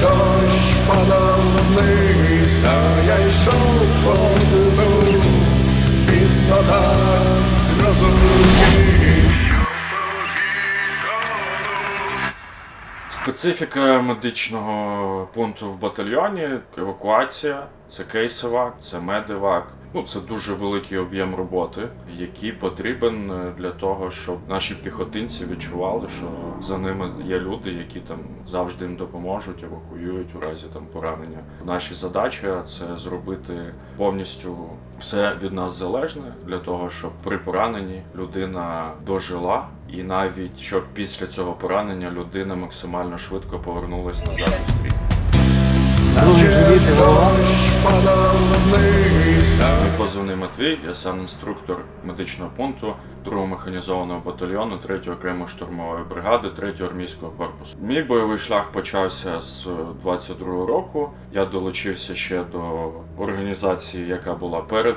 дощ падав вниз, а я йшов по дну, пістота зрозумів. Специфіка медичного пункту в батальйоні евакуація, це кейсовак, це медивак. Ну, це дуже великий об'єм роботи, який потрібен е, для того, щоб наші піхотинці відчували, що за ними є люди, які там завжди їм допоможуть, евакуюють у разі там поранення. Наші задачі це зробити повністю все від нас залежне для того, щоб при пораненні людина дожила, і навіть щоб після цього поранення людина максимально швидко повернулася назад у стрій. Другий живіт і голова. Мій позивний Матвій, я сам інструктор медичного пункту 2-го механізованого батальйону 3-ї окремої штурмової бригади 3-го армійського корпусу. Мій бойовий шлях почався з 22-го року. Я долучився ще до організації, яка була перед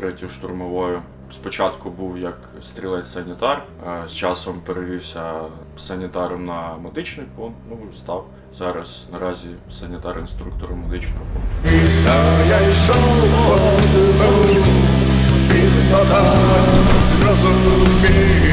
3-ю штурмовою. Спочатку був як стрілець-санітар, е, з часом перевівся санітаром на медичний пункт. Ну став зараз наразі санітар-інструктором медичного пункту. Я йшов місто зрозумів,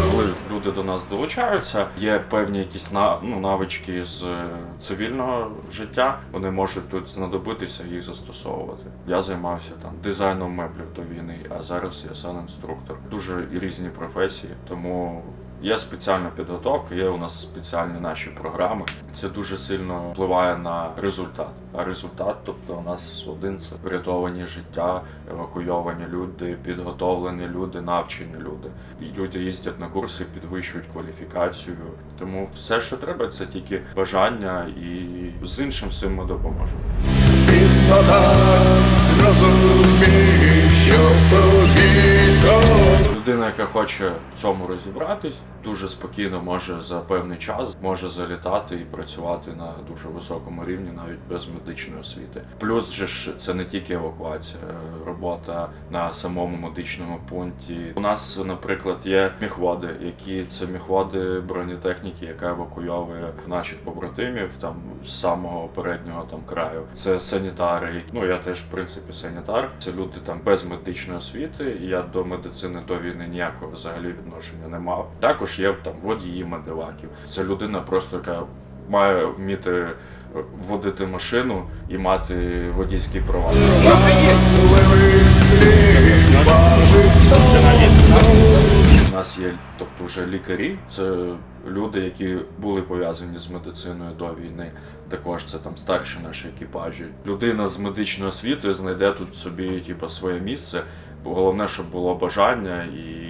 Коли люди до нас долучаються, є певні якісь ну, навички з е, цивільного життя. Вони можуть тут знадобитися і їх застосовувати. Я займався там дизайном меблів до війни, а зараз я сам інструктор. Дуже різні професії, тому. Є спеціальна підготовка, є у нас спеціальні наші програми. Це дуже сильно впливає на результат. А результат, тобто, у нас один це врятовані життя, евакуйовані люди, підготовлені люди, навчені люди. І люди їздять на курси, підвищують кваліфікацію. Тому все, що треба, це тільки бажання, і з іншим всім ми допоможемо. місто так яка хоче в цьому розібратись, дуже спокійно може за певний час може залітати і працювати на дуже високому рівні, навіть без медичної освіти. Плюс же ж це не тільки евакуація, робота на самому медичному пункті. У нас, наприклад, є міхводи, які це міхводи бронетехніки, яка евакуйовує наших побратимів там з самого переднього там краю. Це санітари. Ну я теж в принципі санітар. Це люди там без медичної освіти. Я до медицини до війни ніякого взагалі відношення не мав. Також є там водії медиваків. Це людина, просто яка має вміти е, водити машину і мати водійські права. У нас є, тобто, вже лікарі, це люди, які були пов'язані з медициною до війни. Також це там старші наші екіпажі. Людина з медичною освітою знайде тут собі типу, своє місце. Головне, щоб було бажання і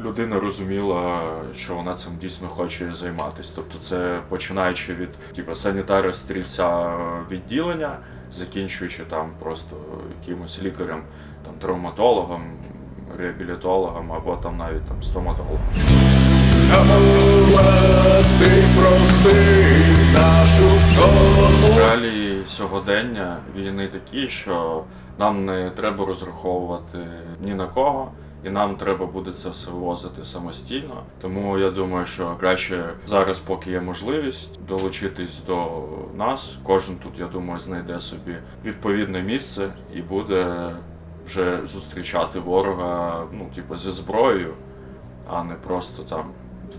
людина розуміла, що вона цим дійсно хоче займатися. Тобто, це починаючи від типу, санітара стрільця відділення, закінчуючи там просто якимось лікарем, там травматологом, реабілітологом або там навіть там стоматологом. Ти просив сьогодення війни такі, що нам не треба розраховувати ні на кого, і нам треба буде це все вивозити самостійно. Тому я думаю, що краще зараз, поки є можливість, долучитись до нас. Кожен тут, я думаю, знайде собі відповідне місце і буде вже зустрічати ворога, ну, типу, зі зброєю, а не просто там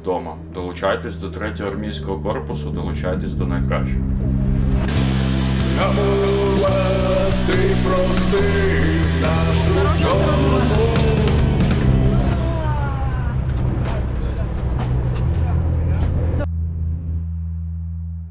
вдома. Долучайтесь до третього армійського корпусу, долучайтесь до найкращого. Амула, ти просив нашу долю.